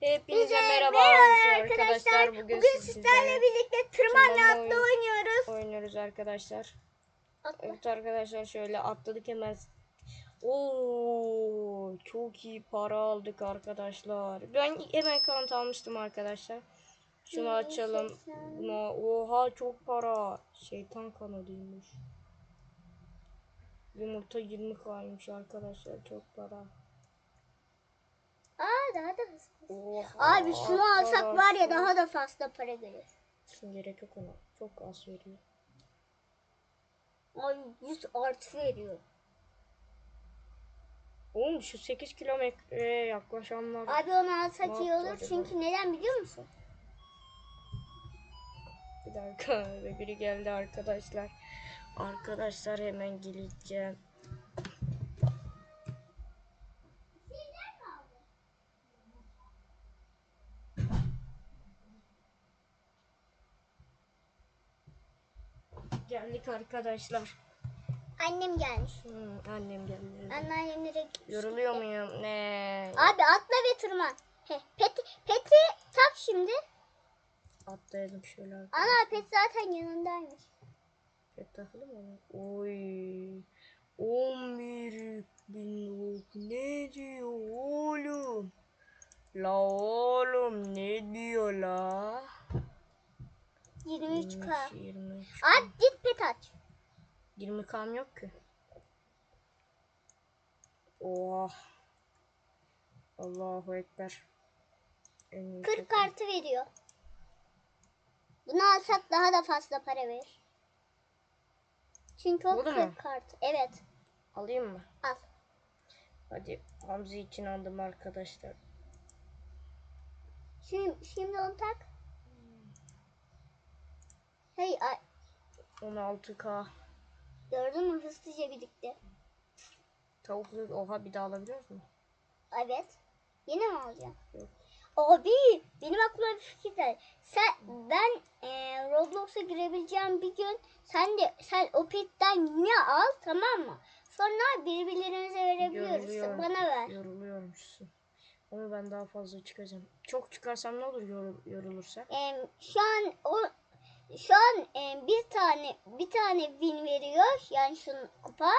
Hepinize Bize merhaba, arkadaşlar. Bugün, Bugün, sizlerle birlikte tırmanla atla oynuyoruz. oynuyoruz arkadaşlar. Atla. Evet arkadaşlar şöyle atladık hemen. Oo çok iyi para aldık arkadaşlar. Ben hemen kanıt almıştım arkadaşlar. Şunu açalım. Buna, oha çok para. Şeytan kanadıymış. Yumurta 20 kaymış arkadaşlar çok para. Daha da hızlı. Oha, Abi şunu alsak var ya daha da fazla para gelir. Şimdi gerek yok ona. Çok az veriyor. Ay 100 artı veriyor. Oğlum şu 8 kilometreye yaklaşanlar. Abi onu alsak iyi olur acaba? çünkü neden biliyor musun? Bir dakika biri geldi arkadaşlar. Arkadaşlar hemen geleceğim. Geldik arkadaşlar. Annem gelmiş. Hmm, annem geldi. Anneannem nereye gitmiş? Yoruluyor muyum? Ne? Abi atla ve tırman. Peti, peti tak şimdi. Atlayalım şöyle. Ana pet zaten yanındaymış. Pet takılı mı? Oy. 11 bin ok ne diyor oğlum? La oğlum ne diyor la? 23k. 23. Abi git pet aç. 20 kam yok ki. Oh. Allahu Ekber. En iyi 40 takım. kartı veriyor. Bunu alsak daha da fazla para verir. Çünkü o Bunu 40 mu? kart. Evet. Alayım mı? Al. Hadi Hamza için aldım arkadaşlar. Şimdi, şimdi onu tak. Hey ay, 16k. gördün mü hızlıca birlikte. Tavuklu oha bir daha alabiliyoruz mu? Evet. Yine mi alacağım? Yok. Abi benim aklıma bir fikir geldi. Sen ben e, Roblox'a girebileceğim bir gün sen de sen o petten yine al tamam mı? Sonra birbirlerimize verebiliyoruz. Yoruluyorum. Bana ver. Yoruluyormuşsun. Ama ben daha fazla çıkacağım. Çok çıkarsam ne olur yorul, yorulursa? E, şu an o şu an e, bir tane bir tane win veriyor yani şunun kupa.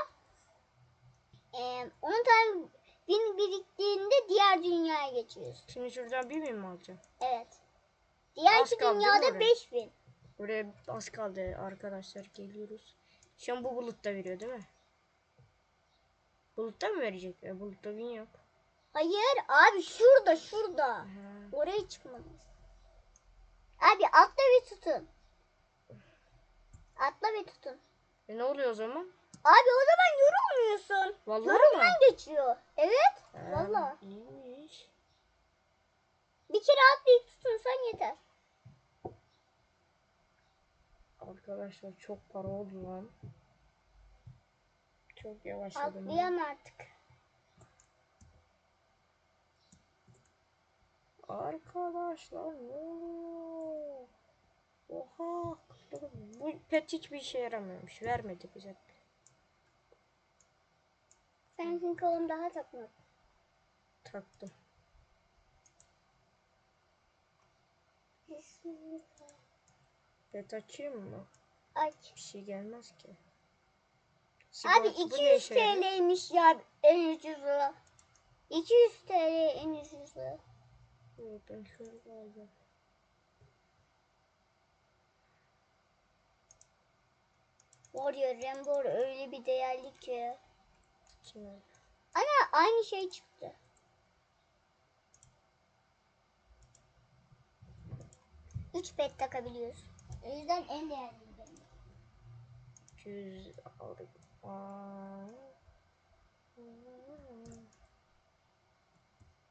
E, 10 tane win biriktiğinde diğer dünyaya geçiyoruz. Şimdi şuradan bir bin mi alacağım? Evet. Diğer Az iki dünyada oraya? 5 win. Buraya az kaldı arkadaşlar geliyoruz. Şu an bu bulutta veriyor değil mi? Bulutta mı verecek? E, bulutta bin yok. Hayır abi şurada şurada. Ha. Oraya çıkmalıyız. Abi atla ve tutun. Atla ve tutun. E, ne oluyor o zaman? Abi o zaman yorulmuyorsun. Vallahi Yorulman mi? geçiyor. Evet. Ha, Valla. iyiymiş. Bir kere atlayıp tutunsan yeter. Arkadaşlar çok para oldu lan. Çok yavaşladım. ben. Atlayan artık. Arkadaşlar ne oluyor? Oha. Bu pet hiçbir işe yaramıyormuş. Vermedi bize. Senin kolum daha takma. Taktım. Pet açayım mı? Aç. Bir şey gelmez ki. Abi Sigorta- ne 200 işe yarıyor? TL'ymiş ya en ucuzu. 200 TL en ucuzu. Evet, ben şöyle alacağım. Var ya Rainbow öyle bir değerli ki. İçine. Ana aynı şey çıktı. Üç pet takabiliyoruz. O yüzden en değerli benim. 200 aldık.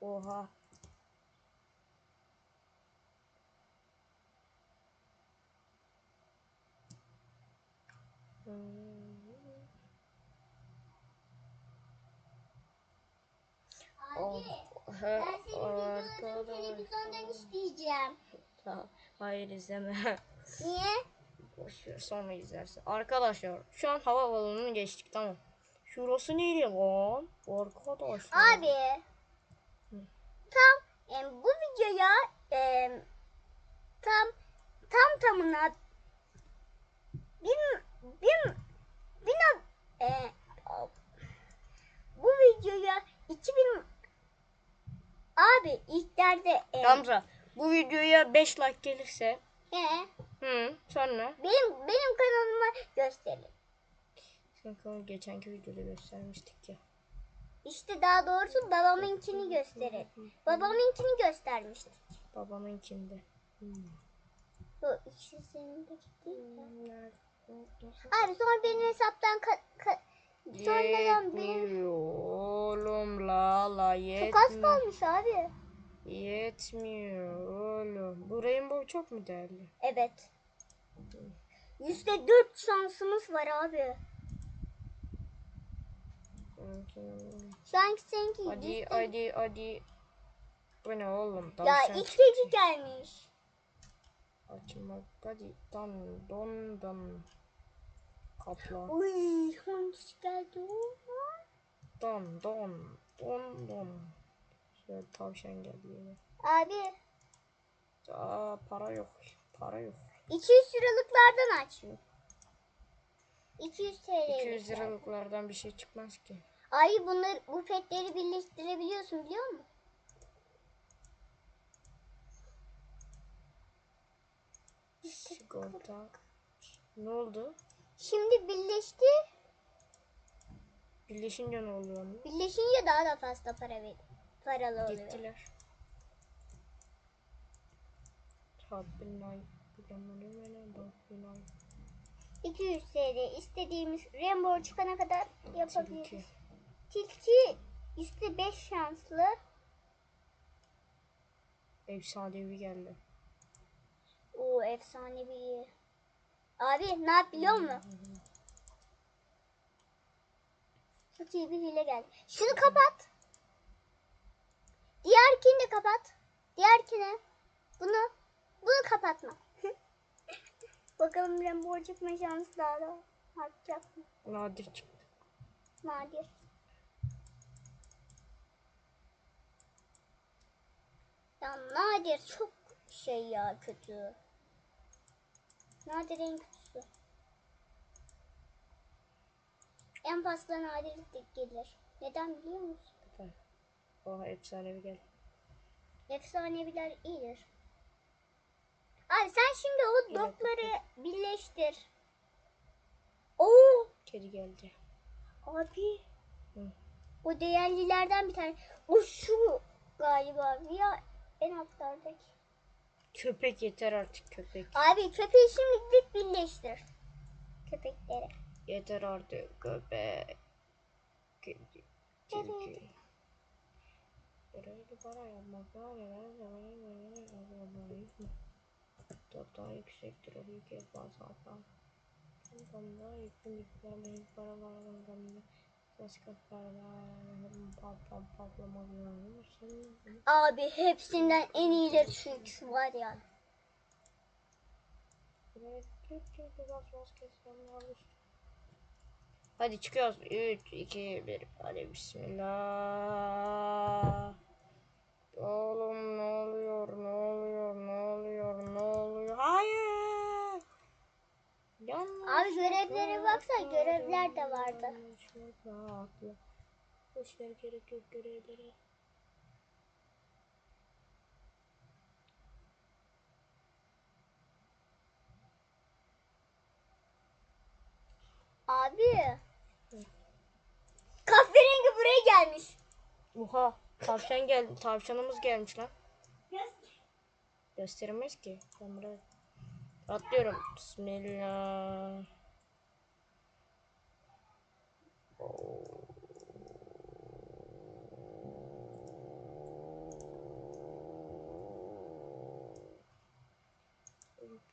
Oha. Oh, ben seni videosunu televizyondan isteyeceğim. Tamam. Hayır izleme. Niye? Boşver sonra izlersin. Arkadaşlar şu an hava balonunu geçtik tamam. Şurası neydi lan? Arkadaşlar. Abi. Tam em, bu videoya em, tam tam tamına bin bir, bin e, bu videoya 2000 abi ilklerde e, Gamze bu videoya 5 like gelirse he, hı, sonra benim benim kanalıma gösterin. Çünkü geçenki videoda göstermiştik ya. İşte daha doğrusu babamınkini gösterin. Babamınkini göstermiştik. Babamınkinde. Hmm. Bu ikisinin de değil ya. Hmm, nerede? Abi sonra benim hesaptan ka, ka, sonradan benim Yetmiyor oğlum la la çok az yetmiyor. kalmış abi. Yetmiyor oğlum. Bu rainbow çok mu değerli? Evet. Yüzde dört şansımız var abi. Şu anki seninki Hadi hadi hadi. Bu ne oğlum? Ya ilk çıktı. gece gelmiş. Açmak hadi. Don don don. Kaplan. Uy hangisi geldi o? Don don. Don don. Şöyle tavşan geldi yine. Abi Aa para yok. Para yok. 200 liralıklardan aç. 200 TL. 200 liralıklardan bir şey çıkmaz ki. Ay bunları bu petleri birleştirebiliyorsun biliyor musun? Sigorta. Ne oldu? Şimdi birleşti. Birleşince ne oluyor? mu? Birleşince daha da fazla para ver. Paralı oluyor. Gittiler. Rabbinay. Bilemene Rabbinay. 200 TL istediğimiz Rainbow çıkana kadar yapabiliriz. Tilki üstte 5 şanslı. Efsanevi geldi. O efsane bir. Abi ne yap biliyor musun? Çok iyi bir hile geldi. Şunu kapat. Diğerkini de kapat. Diğerkini. Bunu. Bunu kapatma. Bakalım Rainbow çıkma şansı daha da artacak mı? Nadir çıktı. Nadir. Ya nadir çok şey ya kötü. Nadir en kötüsü. En fazla nadir de gelir. Neden biliyor musun? Süper. Oha efsanevi geldi. Efsaneviler iyidir. Abi sen şimdi o dokları birleştir. Oo Kedi geldi. abi. Hı. O değerlilerden bir tane. O şu galiba ya en altlardaki. Köpek yeter artık köpek. Abi köpeği şimdilik birleştir. Köpekleri. Yeter artık köpek. Kedi. Tilki. Görevli para yapmak var ya. Daha yüksektir o büyük yapmaz zaten. Bundan yakın yüklerle ilk paralardan gamda ses diyorum. Abi hepsinden en iyileri şu var ya. Hadi çıkıyoruz. 3, 2, 1. Hadi bismillah. Oğlum ne oluyor? Ne oluyor? Ne oluyor? Ne oluyor? Hayır. Yanlış Abi görevlere baksana, yapma, görevler de vardı. Boş ver gerek yok görevlere. Abi. Kahverengi buraya gelmiş. Oha. Tavşan geldi. Tavşanımız gelmiş lan. Gösteremez ki. Ben buraya atlıyorum. Bismillah.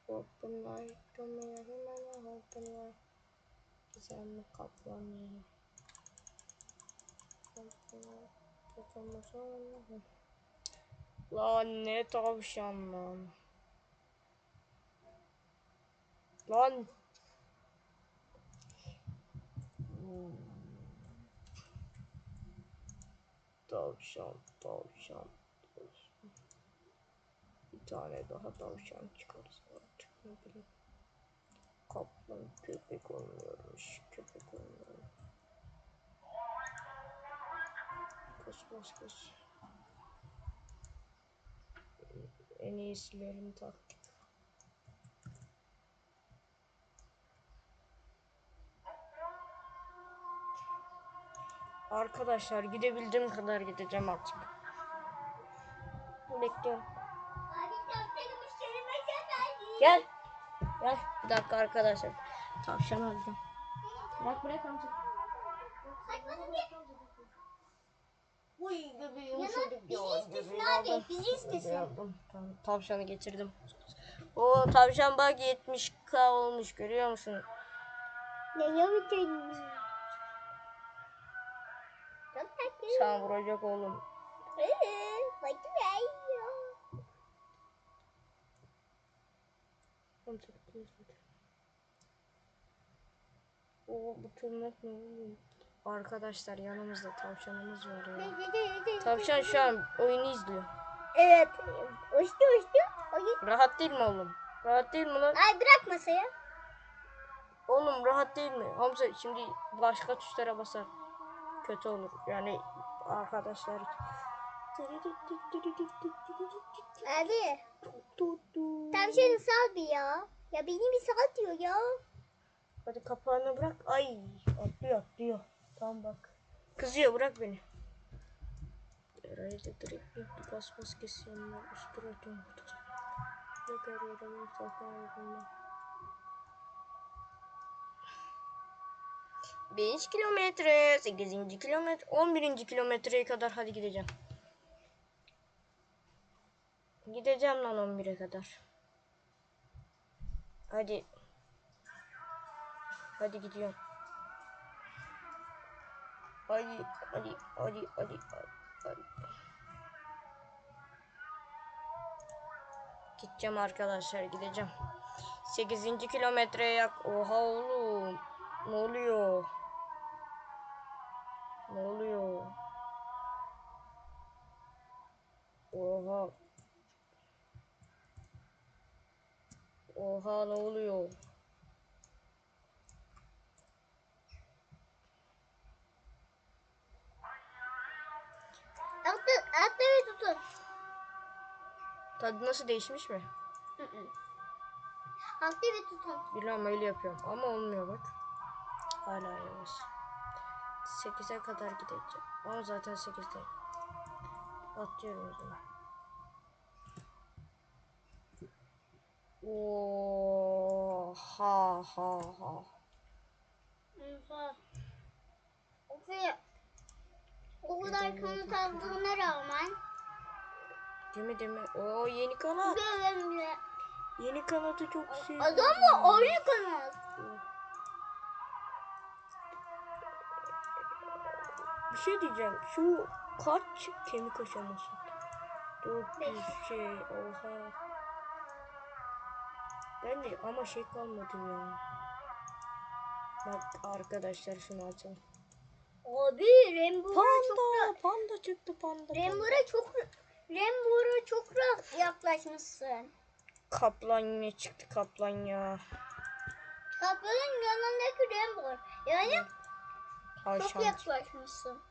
Hoppunlar, hoppunlar, hemen hoppunlar. Gizemli kaplan yeri. Hoppunlar, hoppunlar, Lan ne tavşan lan. Lan. Tavşan, tavşan, tavşan. Bir tane daha tavşan çıkarsa artık ne bileyim. Kaplan köpek olmuyormuş, köpek olmuyor. Kaç kaç kaç. En iyisilerini taktik. Arkadaşlar gidebildiğim kadar gideceğim artık. Bekliyorum. Gel. Gel. Bir dakika arkadaşlar. Tavşan alacağım. Bırak bırak amca. Uy bebeğim çocuk bizi ya, bebeğim abi, bizi istesin. Tavşanı getirdim. O tavşan bak 70k olmuş görüyor musun? Ne yapacağım? Sana vuracak oğlum. Ee, Hadi ver ya. O bu tırnak ne oğlum? Arkadaşlar yanımızda tavşanımız var ya. Tavşan şu an oyunu izliyor. Evet. Uçtu uçtu. Oyun. Rahat değil mi oğlum? Rahat değil mi lan? Ay bırak masaya. Oğlum rahat değil mi? Hamza şimdi başka tuşlara basar. Kötü olur. Yani arkadaşlar. Abi. Tavşanı sal bir ya. Ya beni bir sal diyor ya. Hadi kapağını bırak. Ay atlıyor atlıyor. Tamam bak. Kızıyor bırak beni. Da direkt bir bas bas kesiyorum. Üstüne atıyorum. Ne görüyorum? Sakın 5 kilometre, 8. kilometre, 11. kilometreye kadar hadi gideceğim. Gideceğim lan 11'e kadar. Hadi. Hadi gidiyorum. Hadi, hadi, hadi, hadi, hadi. Gideceğim arkadaşlar, gideceğim. 8. kilometreye yak. Oha oğlum. Ne oluyor? Ne oluyor? Oha. Oha ne oluyor? Atla, atla ve tutun. Tadı nasıl değişmiş mi? Hı hı. Atla ve tutun. Bilmem öyle yapıyorum ama olmuyor bak. Hala yavaş. 8'e kadar gideceğim. Ama zaten 8'de. Atlıyorum o zaman. Oha ha ha. Musa. Ve o kadar kanıt aldığına rağmen Değil mi değil mi? Oo yeni kanat. böyle Yeni kanatı çok sevdim. adam mı oyun kanat? Bir şey diyeceğim. Şu kaç kemik aşaması? 400 şey. Oha. Ben de ama şey kalmadı ya. Bak arkadaşlar şunu açalım. Abi Rainbow'a çok Panda, panda çıktı panda. Rainbow'a çok Rainbow'a çok rahat yaklaşmışsın. Kaplan yine çıktı kaplan ya. Kaplanın yanındaki Rainbow. Yani çok Tavşan. yaklaşmışsın.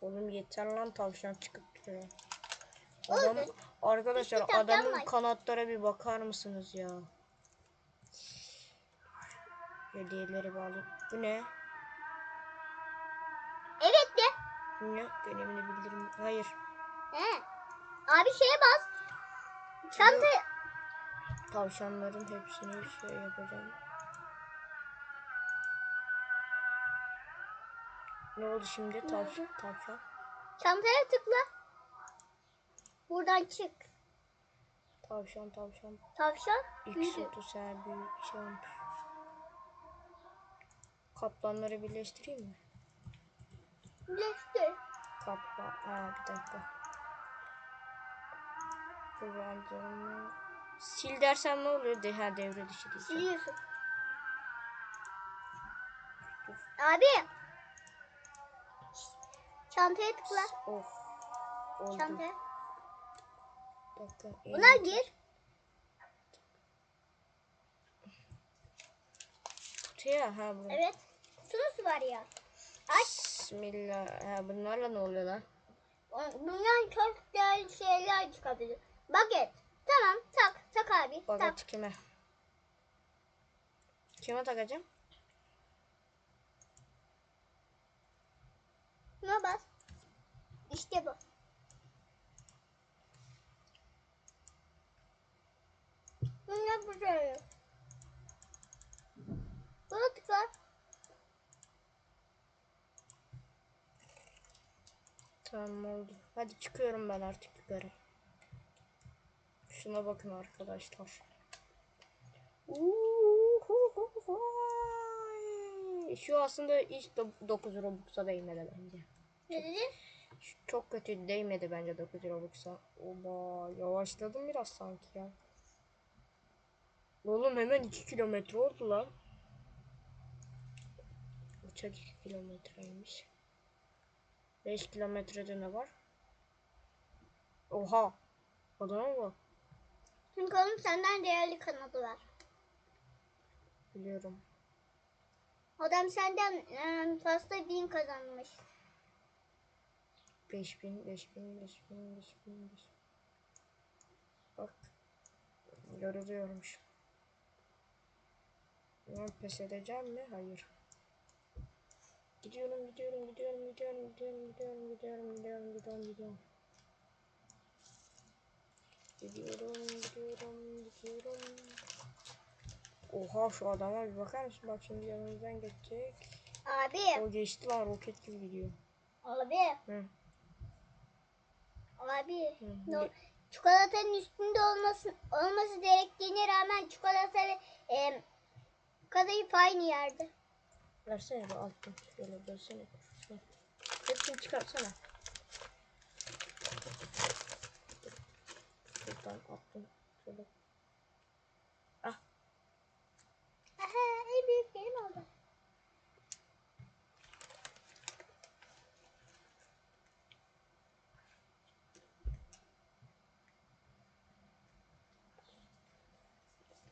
Oğlum yeter lan tavşan çıkıp duruyor. Oğlum, Adam, arkadaşlar hiçbir tavşan adamın var. kanatlara bir bakar mısınız ya? Hediyeleri bağlı. Bu ne? Evet de. Ne? Görevini bildirim. Hayır. He. Abi şeye bas. Çanta Tavşanların hepsini şey yapacağım. Ne oldu şimdi? Tavşan. Tavşan. çantaya tıkla. Buradan çık. Tavşan. Tavşan. Tavşan. Her büyük çamp. Kaplanları birleştireyim mi? Birleştir. Kaplan. Ha bir dakika. Kullandım. Sil dersem ne oluyor? De, ha devre dışı diyeceğim. Siliyorsun. Abi. Çantaya tıkla. Of. Oldu. Çantaya. Dakika. Buna elim- gir. Kutuya ha bu. Evet. Kutusu var ya. Aç. Bismillah. Ha bunlarla ne oluyor lan? Bundan çok değerli şeyler çıkabilir. Baget. Tamam tak. Tak abi. Tak. Bagat kime? Kime takacağım? Buna bas. İşte bu. Bunu bu şöyle. Buna tıkla. Tamam oldu. Hadi çıkıyorum ben artık yukarı. Şuna bakın arkadaşlar. Uhuhuhuy. Şu aslında hiç 9 Robux'a değmedi bence. Ne dedin? Çok kötü değmedi bence 9 Robux'a. Oba yavaşladım biraz sanki ya. Oğlum hemen 2 kilometre oldu lan. Uçak 2 kilometreymiş. 5 kilometrede ne var? Oha. Adama bak. Çünkü oğlum senden değerli kanadı var. Biliyorum. Adam senden e, fazla bin kazanmış. 5000, 5000, 5000, 5000, 5000. Bak. Yoruluyormuş. Ben pes edeceğim mi? Hayır. Gidiyorum, gidiyorum, gidiyorum, gidiyorum, gidiyorum, gidiyorum, gidiyorum, gidiyorum, gidiyorum, gidiyorum. Gidiyorum, gidiyorum, gidiyorum. Oha şu adama bir bakar mısın? Bak şimdi yanımızdan geçecek. Abi. O geçti lan roket gibi gidiyor. Abi. Hı. Abi. Hı. No, çikolatanın üstünde olması olması gerektiğine rağmen çikolata e, kadayıf aynı yerde. Versene bir altın. Şöyle versene. Hepsini çıkarsana. Şuradan attım. Şöyle. Ah. Aha, en büyük benim oldu.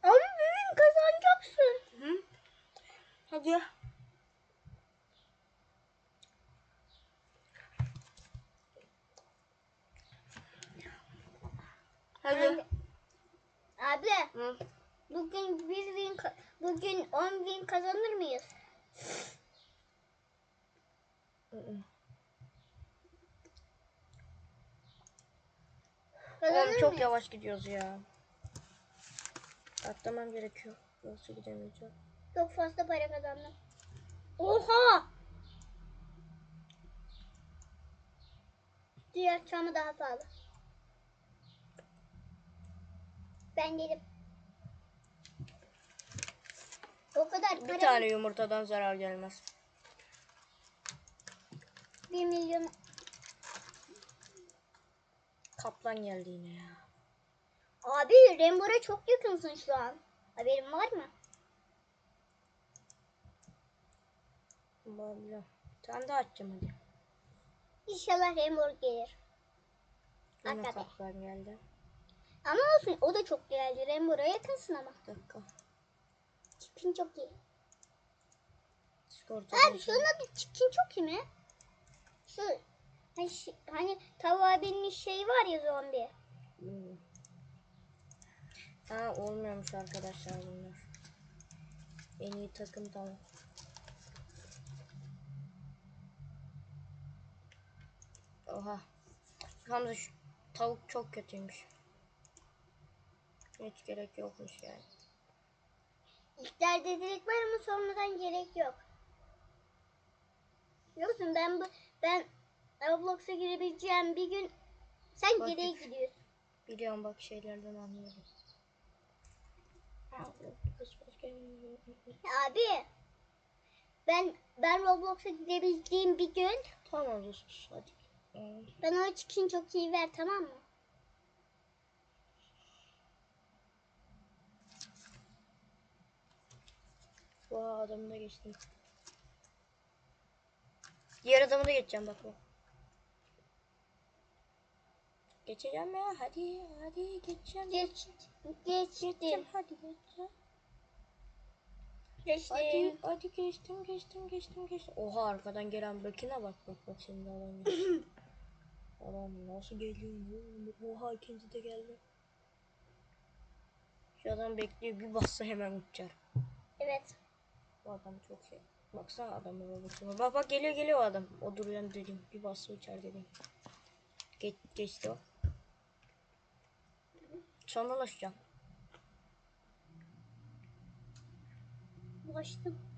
Ama bugün kazanacaksın. Hı? Hadi. Hadi. Abi, abi Hı. bugün bir bin bugün 10 bin kazanır mıyız? Kazanır Oğlum çok mıyız? yavaş gidiyoruz ya. Atlamam gerekiyor. Yoksa gidemeyeceğim. Çok fazla para kazandım. Oha! Diğer çamı daha pahalı. Ben dedim. O kadar Bir para tane yumurtadan zarar gelmez. 1 milyon. Kaplan geldi yine ya. Abi Rainbow'a çok yakınsın şu an. Haberin var mı? Bir tane daha açacağım hadi. İnşallah Rainbow gelir. Yine Hakikaten. kaplan geldi. Ama olsun o da çok değerli. Rainbow'a yakınsın ama. Bir dakika. Çipin çok iyi. Sigorta Abi şunun adı çipin çok iyi mi? Şu hani, hani tavuğa binmiş şey var ya zombi. Hmm. Ha olmuyormuş arkadaşlar bunlar. En iyi takım tamam. Oha. Hamza şu tavuk çok kötüymüş. Hiç gerek yokmuş yani. İlklerde direkt var ama sonradan gerek yok. Biliyorsun ben bu ben Roblox'a girebileceğim bir gün sen Bak geriye gidiyorsun. Biliyorum bak şeylerden anlıyorum. Abi ben ben Roblox'a girebildiğim bir gün Tamam sus hadi. Hmm. ben o çıkın çok iyi ver tamam mı? Vaa adamı da geçtim. Diğer adamı da geçeceğim bak bu. Geçeceğim ya hadi hadi geçeceğim. Geç Geçeceğim geçtim. hadi geçeceğim. Geçtim. Hadi hadi geçtim geçtim geçtim geçtim. Oha arkadan gelen bakına bak bak bak şimdi geçti. Adam nasıl geliyor? Oha ikinci de geldi. Şu adam bekliyor bir bassa hemen uçar. Evet. Bu adam çok şey. Baksana adamın babasına. Bak bak geliyor geliyor o adam. O duruyor dedim. Bir bassa uçar dedim. Geç, geçti o. Sonra ulaşacağım. Ulaştım.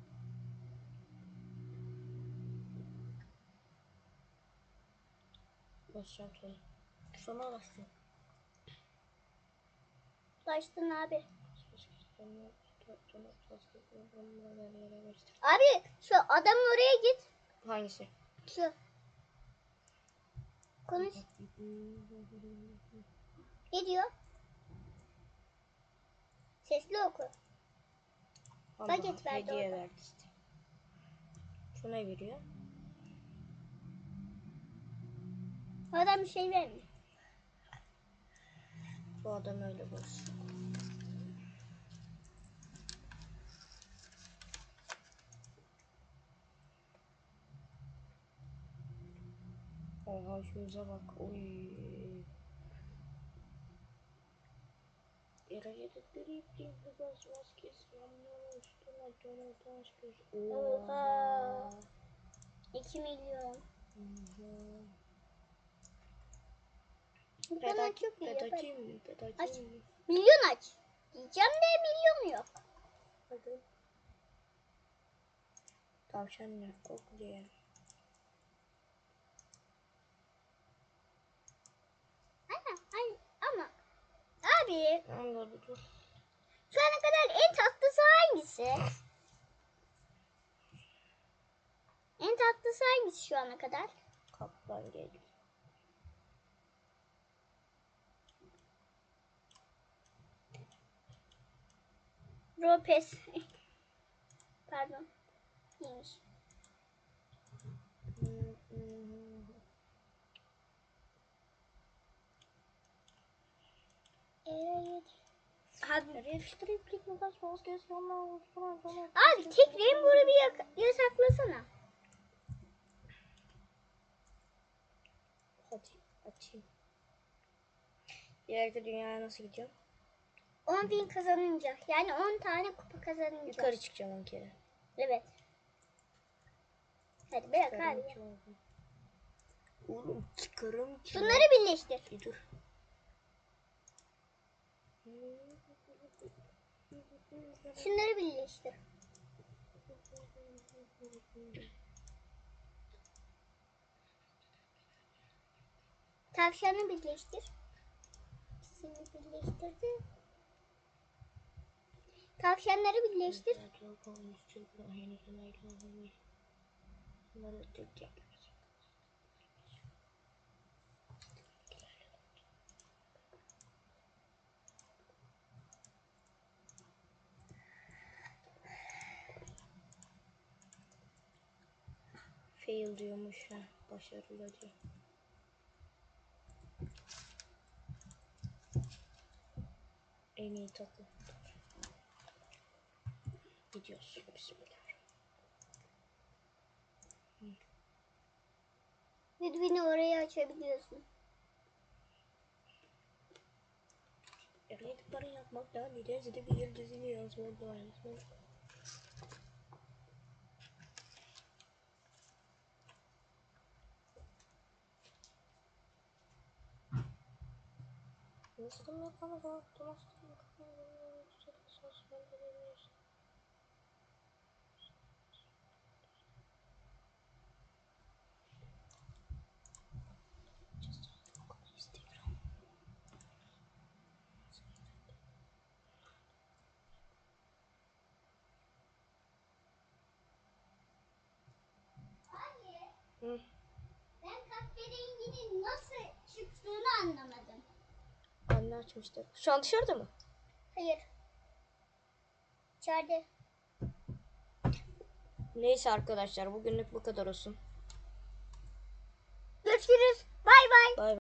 Ulaşacağım sonra. Sonra ulaşacağım. Ulaştın abi. Abi şu adamın oraya git. Hangisi? Şu. Konuş. Ne diyor? Sesli oku. Paket verdi Hediye orada. verdi işte. Şu ne veriyor? Adam bir şey vermiyor. Bu adam öyle boş. Oha şunuza bak. Oy. Yere yedikleri ipliğin gaz maskesi yanıyor üstüne dolu taş göz. Oha. 2 milyon. Oha. Bu Pet, kadar aç, çok iyi pet yapar. açayım mı? Pet Aç. mı? Milyon aç. Diyeceğim de milyon yok. Hadi. Tavşan ne? Kok diye. Ama, ay, ama abi Anladım dur. şu ana kadar en tatlısı hangisi? En tatlısı hangisi şu ana kadar? Kaplan geliyor. Ropes. Pardon. İyiymiş. Evet. Abi, tek Rainbow'u bir yak- yasaklasana. Hadi açayım. İleride dünyaya nasıl gideceğim? 10 bin kazanınca. Yani 10 tane kupa kazanınca. Yukarı çıkacağım 10 kere. Evet. Hadi bırak Çıkarım abi. oğlum. Çıkarım ki. Şunları birleştir. Bir dur. Şunları birleştir. Tavşanı birleştir. İkisini birleştirdi. Tavşanları birleştir. Fail diyormuş ha. Başarılı diyor. En iyi tatlı. Gidiyoruz. Bismillah. Lütfeni oraya açabiliyorsun. Ehliyet para yapmak daha ileride bir yıl dizini yazmak lazım. Nasıl yapalım? Nasıl yapalım? Instagram. Hı. Ben kahverenginin nasıl çıktığını anlamadım. Anne açmıştır. Şu an dışarıda mı? Hayır. İçeride. Neyse arkadaşlar bugünlük bu kadar olsun. Görüşürüz.